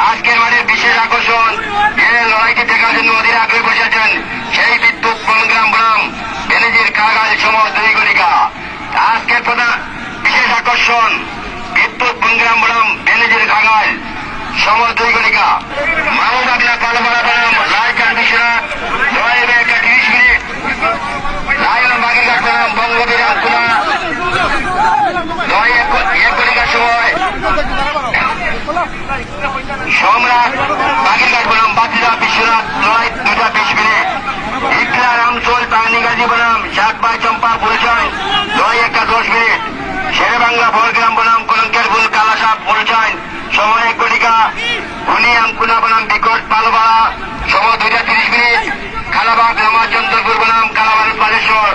আজকের মাঠের বিশেষ আকর্ষণ যে লড়াইটি দেখার জন্য অধীর আগ্রহী বসেছেন সেই বিদ্যুৎ বনগ্রাম গ্রাম বেনেজির কাগাল সময় দুই গলিকা আজকের প্রধান বিশেষ আকর্ষণ বিদ্যুৎ বনগ্রাম গ্রাম বেনেজির কাগাল সময় দুই গলিকা মাহমুদ আবনা পালমারা বনাম রায়কান বিশ্বনাথ লড়াই একটা তিরিশ মিনিট লায়ন বাগেরঘাট বনাম বঙ্গবীরাম কুমার লড়াই এক এক গলিকার সময় সম্রাট বাগেরঘাট বনাম বাতিদা বিশ্বনাথ, লড়াই দুটা বিশ মিনিট ইকরা রামচল পানি গাজী চম্পা, পরিচয়, লড়াই একটা দশ মিনিট। শেরে বাংলা বনাম, কলঙ্কের ভুল কালাসাপ পরিচয়, সময় এক হুনিয়াম কুনা বনাম, বিকট পালবাড়া সময় দুইটা তিরিশ মিনিট। খালাবাগ রামাচন্দ্রপুর বনাম কালাবাগ বালেশ্বর।